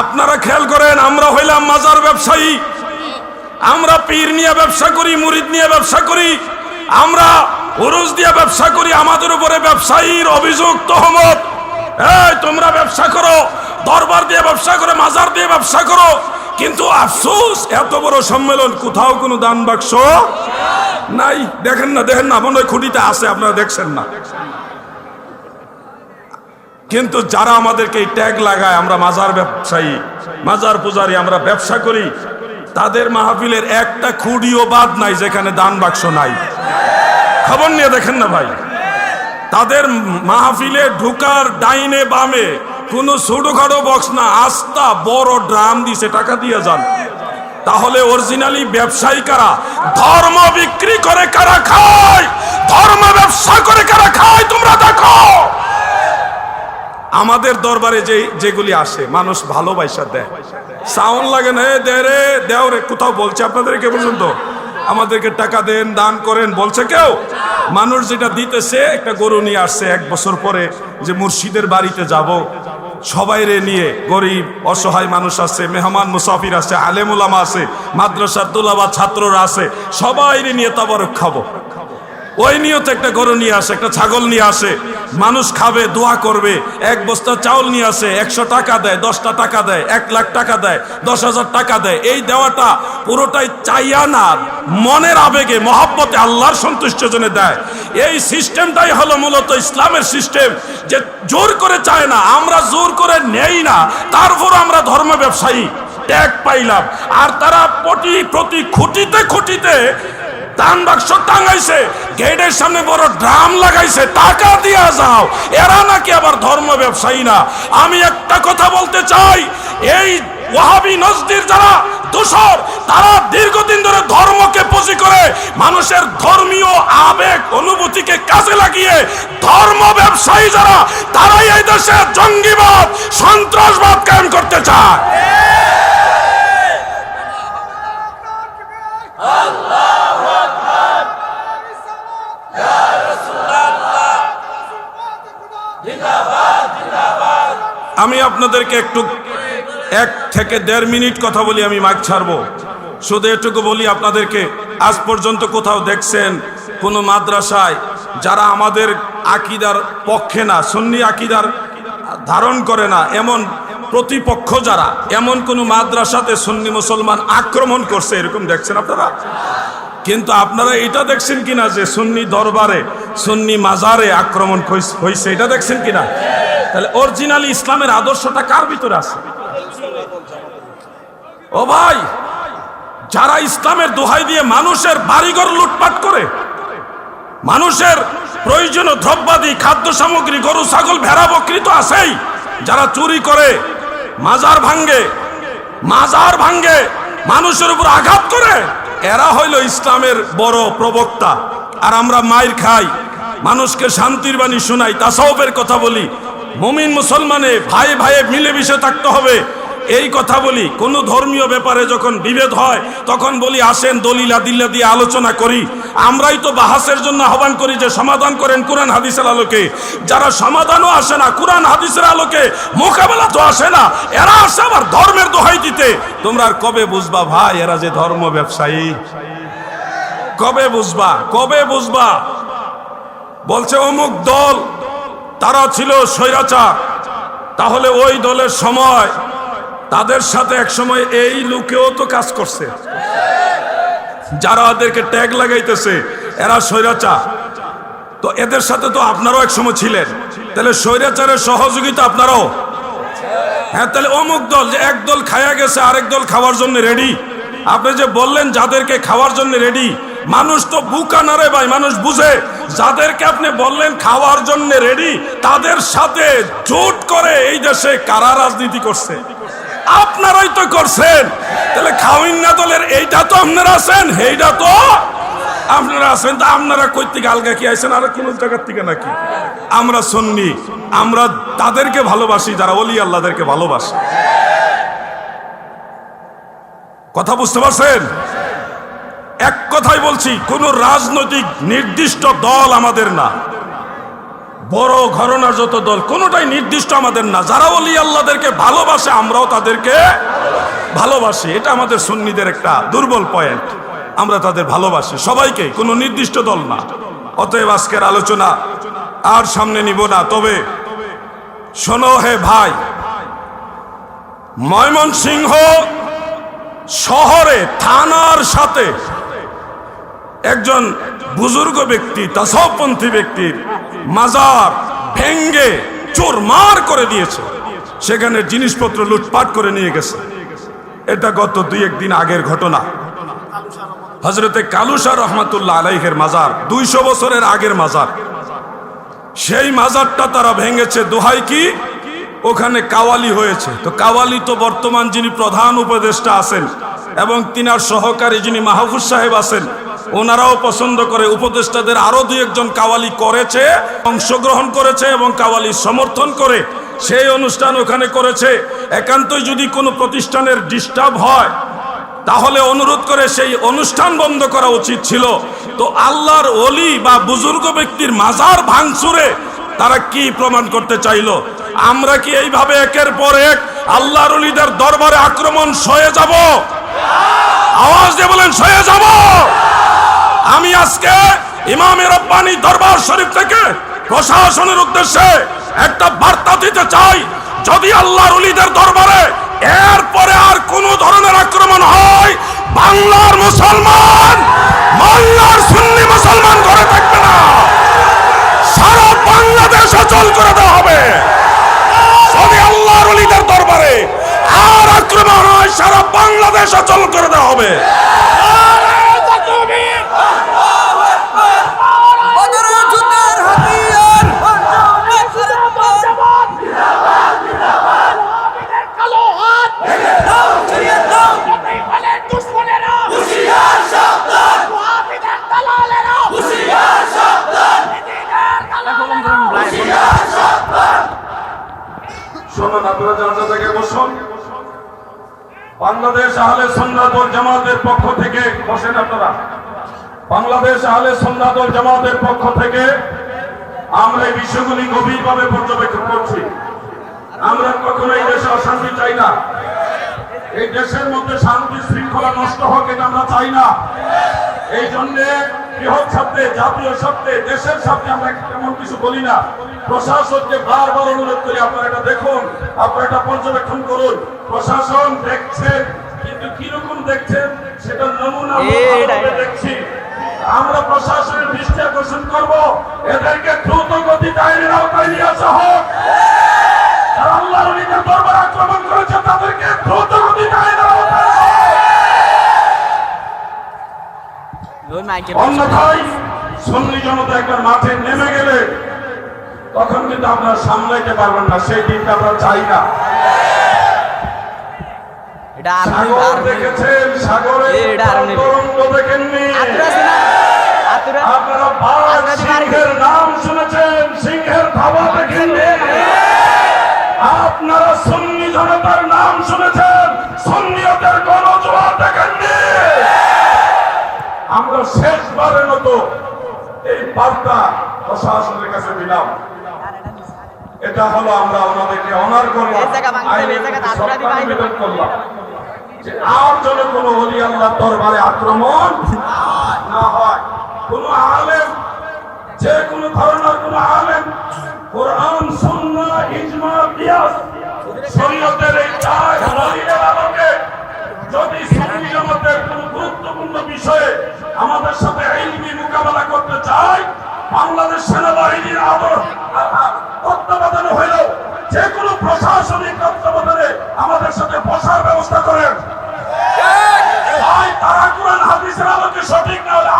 আপনারা খেয়াল করেন, আমরা হইলাম মাজার ব্যবসায়ী। আমরা পীর নিয়ে ব্যবসা করি, মুরিদ নিয়ে ব্যবসা করি। আমরা উরুজ দিয়ে ব্যবসা করি, আমাদের উপরে ব্যবসায়ীর অভিযোগ তহমত। এই, তোমরা ব্যবসা করো, দরবার দিয়ে ব্যবসা করো, মাজার দিয়ে ব্যবসা করো। কিন্তু আফসোস, এত বড় সম্মেলন, কোথাও কোনো দান বাক্স নাই। দেখেন না দেখেন না, মনে হয় খুঁটিতে আছে, আপনারা দেখছেন না। কিন্তু যারা আমাদেরকে এই ট্যাগ লাগায়, আমরা মাজার ব্যবসায়ী, মাজার পূজারি, আমরা ব্যবসা করি, তাদের মাহফিলের একটা খুঁড়িও বাদ নাই যেখানে দান বাক্স নাই। খবর নিয়ে দেখেন না ভাই। তাদের মাহফিলে ঢুকার ডাইনে বামে কোনো ছোটখাটো বক্স না, আস্তা বড় ড্রাম দিছে, টাকা দিয়ে যান। তাহলে অরিজিনালি ব্যবসায়ী কারা? ধর্ম বিক্রি করে কারা খায়? ধর্ম ব্যবসা করে কারা খায় আমাদের দরবারে যে যেগুলি আসে মানুষ ভালোবাসা দেয়। সাউন্ড লাগে না "এ, দে রে দেও রে কোথাও বলছে আপনাদেরকে পর্যন্ত? আমাদেরকে টাকা দেন দান করেন বলছে কেউ? মানুষ যেটা দিতেছে একটা গরু নিয়ে আসছে এক বছর পরে যে মুর্শিদের বাড়িতে যাব। সবাই রে নিয়ে গরিব অসহায় মানুষ আছে মেহমান মুসাফির আছে আলেমুলামা আছে মাদ্রাসার তোলাবা ছাত্ররা আছে সবাই রে নিয়ে তাবারক খাব। ওই নিয়ত একটা গরু নিয়ে আসে একটা ছাগল নিয়ে আসে। মানুষ খাবে, দোয়া করবে, এক বস্তা চাউল নিয়ে আসে, একশো টাকা দেয়, দশটা টাকা দেয়, এক লাখ টাকা দেয়, দশ হাজার টাকা দেয়। এই দেওয়াটা পুরোটাই চাইয়া না, মনের আবেগে, মহাব্বতে আল্লাহর সন্তুষ্টের জন্য দেয়। এই সিস্টেমটাই হলো মূলত ইসলামের সিস্টেম, যে জোর করে চায় না, আমরা জোর করে নেই না, তারপর আমরা ধর্ম ব্যবসায়ী ট্যাগ পাইলাম। আর তারা প্রতি প্রতি খুঁটিতে খুঁটিতে দান বাক্স টাঙ্গাইছে গেটের সামনে বড় ড্রাম লাগাইছে, টাকা দিয়া যাও। এরা নাকি আবার ধর্ম ব্যবসায়ী না। আমি একটা কথা বলতে চাই, এই ওয়াহাবি নজদির যারা দোষর, তারা দীর্ঘদিন ধরে ধর্মকে পুঁজি করে মানুষের ধর্মীয় আবেগ, অনুভূতিকে কাজে লাগিয়ে ধর্ম ব্যবসায়ী যারা, তারাই এই দেশে জঙ্গিবাদ, সন্ত্রাসবাদ কায়েম করতে চায়। আমি আপনাদেরকে একটু এক থেকে দেড় মিনিট কথা বলি, আমি মাইক ছাড়বো। শুধু এটুকু বলি আপনাদেরকে, আজ পর্যন্ত কোথাও দেখছেন কোনো মাদ্রাসায় যারা আমাদের আকিদার পক্ষে না, সুন্নি আকিদার ধারণ করে না, এমন প্রতিপক্ষ যারা, এমন কোন মাদ্রাসাতে সুন্নি মুসলমান আক্রমণ করছে, এরকম দেখছেন আপনারা? কিন্তু আপনারা এটা দেখছেন কিনা যে সুন্নি দরবারে, সুন্নি মাজারে আক্রমণ হয়েছে এটা দেখছেন কিনা? তাহলে অরিজিনালি ইসলামের আদর্শটা কার ভিতরে আছে? ও ভাই, যারা ইসলামের দোহাই দিয়ে মানুষের বাড়িঘর লুটপাট করে, মানুষের প্রয়োজনীয় দ্রব্যাদি, খাদ্য সামগ্রী, গরু, ছাগল, ভেড়া, বকরি তো আছেই। যারা চুরি করে, মাজার ভাঙ্গে মাজার ভাঙ্গে মানুষের উপর আঘাত করে, এরা হইল ইসলামের বড় প্রবক্তা। আর আমরা মায়ের খাই, মানুষকে শান্তির বাণী শোনাই, তাসাউফের কথা বলি মুমিন মুসলমানে ভাই ভাইয়ে মিলেমিশে থাকতে হবে। এই কথা বলি, কোন ধর্মীয় ব্যাপারে যখন বিভেদ হয়, তখন বলি, আসেন দলিল আদিল্লা দিয়ে আলোচনা করি। আমরাই তো বাহাসের জন্য আহ্বান করি যে সমাধান করেন কোরআন হাদিসের আলোকে। যারা সমাধানও আসে না, কোরআন হাদিসের আলোকে মোকাবেলা তো আসে না, এরা আসে আবার ধর্মের দোহাই দিতে। তোমরা আর কবে বুঝবা ভাই, এরা যে ধর্ম ব্যবসায়ী? কবে বুঝবা? কবে বুঝবা? বলছে অমুক দল তারা ছিল স্বৈরাচার। তাহলে ওই দলের সময় তাদের সাথে এক সময় এই লোকেও তো কাজ করছে। যারা ওদেরকে ট্যাগ লাগাইতেছে, এরা স্বৈরাচার। তো এদের সাথে তো আপনারাও এক সময় ছিলেন। তাহলে স্বৈরাচারের সহযোগিতা আপনারাও। হ্যাঁ তাহলে অমুক দল যে এক দল খায়া গেছে, আরেক দল খাওয়ার জন্য রেডি আপনি যে বললেন যাদেরকে খাওয়ার জন্য রেডি মানুষ তো বুকা না রে ভাই, মানুষ বুঝে। যাদেরকে আপনি বললেন খাওয়ার জন্য রেডি তাদের সাথে জোট করে এই দেশে কারা রাজনীতি করছে? আপনারাই তো করছেন। তাহলে খাওয়াইন না দলের, এইটা তো আপনারা আছেন এইটা তো আপনারা আছেন। তা আপনারা কই থেকে আলগা কি আছেন আর কোন জায়গার থেকে নাকি? আমরা শুননি আমরা তাদেরকে ভালোবাসি, যারা অলি আল্লাহদেরকে ভালোবাসি। কথা বুঝতে পারছেন? কথাই বলছি, কোন রাজনৈতিক নির্দিষ্ট দল আমাদের না। বড় ঘরনার যত দল, কোনোটাই নির্দিষ্ট আমাদের না। যারা অলি আল্লাহদেরকে ভালোবাসে, আমরাও তাদেরকে ভালোবাসি। এটা আমাদের সুন্নিদের একটা দুর্বল পয়েন্ট আমরা তাদের ভালোবাসি। সবাইকে, কোনো নির্দিষ্ট দল না। অতএব আজকের আলোচনা আর সামনে নিব না। তবে শোনো হে ভাই, ময়মনসিংহ শহরে থানার সাথে একজন বুজুর্গ ব্যক্তি তাসবপন্থী ব্যক্তির মাজার ভেঙ্গে চোর মার করে দিয়েছে। সেখানে জিনিসপত্র লুটপাট করে নিয়ে গেছে। এটা গত দুই একদিন আগের ঘটনা। হজরতে কালুসা রহমাতুল্লাহ আলাইহের মাজার, দুইশো বছরের আগের মাজার। সেই মাজারটা তারা ভেঙেছে, দোহাই কি? ওখানে কাওয়ালি হয়েছে। তো কাওয়ালি তো বর্তমান যিনি প্রধান উপদেষ্টা আছেন এবং তিনার সহকারী যিনি মাহফুজ সাহেব আছেন ওনারাও পছন্দ করে। উপদেষ্টাদের আরও দুই একজন কাওয়ালি করেছে, অংশগ্রহণ করেছে এবং কাওয়ালি সমর্থন করে সেই অনুষ্ঠান ওখানে করেছে। একান্তই যদি কোনো প্রতিষ্ঠানের ডিস্টার্ব হয়, তাহলে অনুরোধ করে সেই অনুষ্ঠান বন্ধ করা উচিত ছিল। তো আল্লাহর অলি বা বুজুর্গ ব্যক্তির মাজার ভাঙচুরে তারা কি প্রমাণ করতে চাইলো? আমরা কি এইভাবে একের পর এক আল্লাহর অলিদের দরবারে আক্রমণ সয়ে যাব? আওয়াজ দিয়ে বলেন, সয়ে যাব! আমি আজকে ইমামের রব্বানি দরবার শরীফ থেকে প্রশাসনের উদ্দেশ্যে একটা বার্তা দিতে চাই। যদি আল্লাহর অলিদের দরবারে এরপরে আর কোনো ধরনের আক্রমণ হয়, বাংলার মুসলমান, মোল্লার সুন্নি মুসলমান ঘরে থাকবে না। সারা বাংলাদেশ অচল করে দেওয়া হবে। যদি আল্লাহর অলিদের দরবারে আর আক্রমণ হয়, সারা বাংলাদেশ অচল করে দেওয়া হবে। বসুন। বাংলাদেশ আহলে সন্ন্যাতল জামাতের পক্ষ থেকে, বসেন আপনারা। বাংলাদেশ আহলে সন্ন্যাতল জামাতের পক্ষ থেকে আমরা এই বিষয়গুলি গভীরভাবে পর্যবেক্ষণ করছি। আমরা কখনো এই দেশে অশান্তি চাই না। এই দেশের মধ্যে শান্তি শৃঙ্খলা নষ্ট হোক এটা আমরা চাই না। এই জন্য বৃহৎ স্বার্থে জাতীয় স্বার্থে দেশের স্বার্থে আমরা তেমন কিছু বলি না। প্রশাসনকে বারবার অনুরোধ করি আপনারা এটা দেখুন আপনারা এটা পর্যবেক্ষণ করুন। প্রশাসন দেখছেন কিন্তু কীরকম দেখছেন সেটা নমুনা দেখছি। আমরা প্রশাসনের দৃষ্টি আকর্ষণ করব এদেরকে দ্রুত গতিতে আইনের আওতায় নিয়ে আসা হোক। অন্যথায় সন্নি জনতা একবার মাঠে নেমে গেলে তখন কিন্তু আপনারা সামলাইতে পারবেন না সেই দিনটা আমরা চাই না। সাগর দেখেছেন সাগরে তরঙ্গ দেখেননি। আপনারা বাঘ সিংহের নাম শুনেছেন সিংহের ধাবা দেখেননি? আপনারা সন্নি জনতার নাম শুনেছেন। শেষবারের মতো এই বার্তা প্রশাসনের কাছে দিলাম। এটা হলো আমরা ওনাদেরকে অনার করলাম আইনের করলাম। যে আর যেন কোনো অলি আল্লাহ দরবারে আক্রমণ না হয় কোন আলেম যে কোনো ধরনের কোন আলেম কোরআন ইজমা কিয়াস শরীয়তের এই চার আলোকে যদি সুন্নি বিষয়ে আমাদের সাথে ইলমি মোকাবেলা করতে চায় বাংলাদেশ সেনাবাহিনীর আদর তত্ত্বাবধানে হইলেও যে কোনো প্রশাসনিক তত্ত্বাবধানে আমাদের সাথে বসার ব্যবস্থা করেন। ভাই তারা কোরআন হাদিসের আলোকে সঠিক না হলে